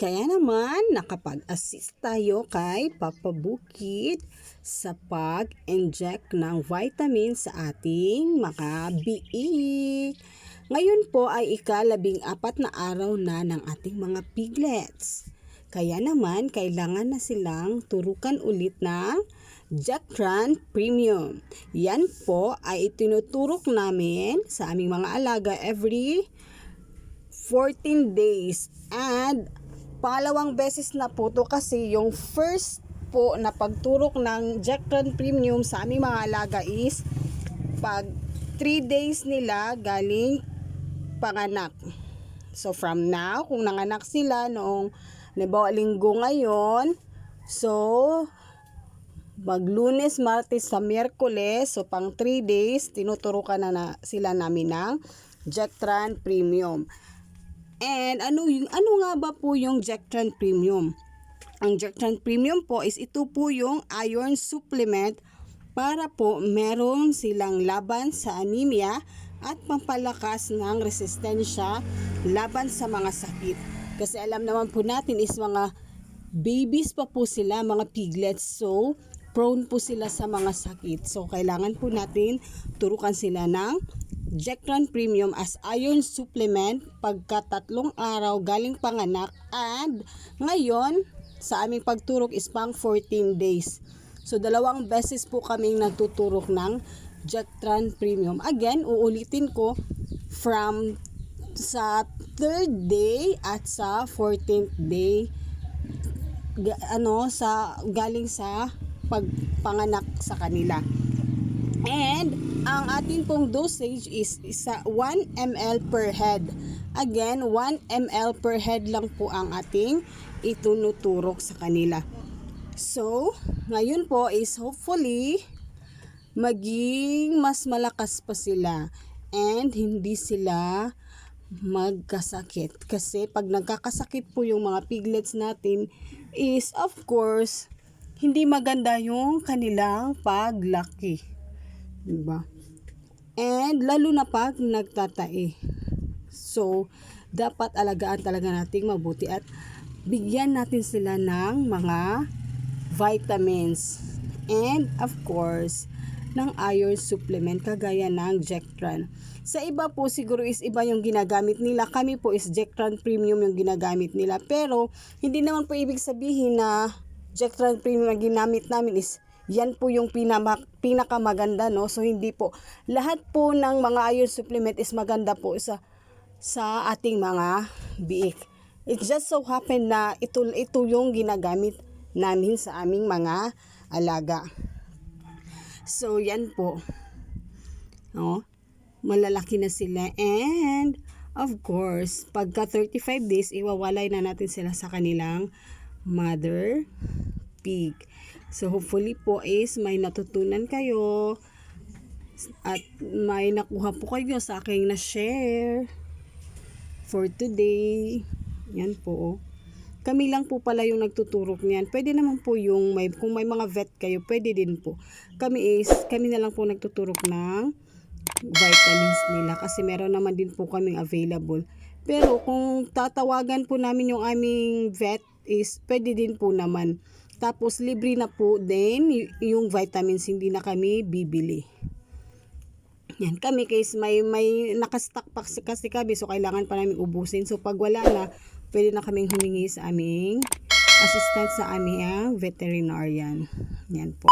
kaya naman nakapag-assist tayo kay Papa Bukid sa pag-inject ng vitamin sa ating mga biik. Ngayon po ay ikalabing apat na araw na ng ating mga piglets. Kaya naman kailangan na silang turukan ulit ng Jactran Premium. Yan po ay itinuturok namin sa aming mga alaga every 14 days. And pangalawang beses na po to kasi yung first po na pagturok ng Jactran Premium sa aming mga alaga is pag 3 days nila galing panganak. So from now, kung nanganak sila noong nabawa linggo ngayon, so mag lunes, martes, sa miyerkules, so pang 3 days, tinuturukan na, na sila namin ng Jectran Premium. And ano, yung, ano nga ba po yung Jectran Premium? Ang Jectran Premium po is ito po yung iron supplement para po meron silang laban sa anemia at pampalakas ng resistensya laban sa mga sakit. Kasi alam naman po natin is mga babies pa po sila, mga piglets. So, prone po sila sa mga sakit. So, kailangan po natin turukan sila ng Jectran Premium as iron supplement pagka tatlong araw galing panganak and ngayon sa aming pagturok is pang 14 days. So dalawang beses po kaming nagtuturok ng Jectran Premium. Again, uulitin ko from sa third day at sa 14th day ano sa galing sa pagpanganak sa kanila. And ang ating pong dosage is isa 1 ml per head. Again, 1 ml per head lang po ang ating itunuturok sa kanila. So, ngayon po is hopefully maging mas malakas pa sila and hindi sila magkasakit. Kasi pag nagkakasakit po yung mga piglets natin is of course hindi maganda yung kanilang paglaki. Diba? And lalo na pag nagtatae. So, dapat alagaan talaga nating mabuti at bigyan natin sila ng mga vitamins and of course ng iron supplement kagaya ng Jectran. Sa iba po siguro is iba yung ginagamit nila. Kami po is Jectran Premium yung ginagamit nila. Pero hindi naman po ibig sabihin na Jectran Premium na ginamit namin is yan po yung pinama, pinakamaganda no? So hindi po. Lahat po ng mga iron supplement is maganda po sa sa ating mga biik. It just so happen na ito ito yung ginagamit namin sa aming mga alaga. So yan po. No? Malalaki na sila. And of course pagka 35 days iwawalay na natin sila sa kanilang mother pig So hopefully po is may natutunan kayo at may nakuha po kayo sa aking na-share for today. Yan po. Kami lang po pala yung nagtuturok niyan. Pwede naman po yung may kung may mga vet kayo, pwede din po. Kami is kami na lang po nagtuturok ng vitamins nila kasi meron naman din po kaming available. Pero kung tatawagan po namin yung aming vet is pwede din po naman. Tapos libre na po din yung vitamins hindi na kami bibili. Yan kami case may may nakastock pa kasi, kami so kailangan pa namin ubusin. So pag wala na, pwede na kaming humingi sa aming assistant sa aming veterinarian. Yan po.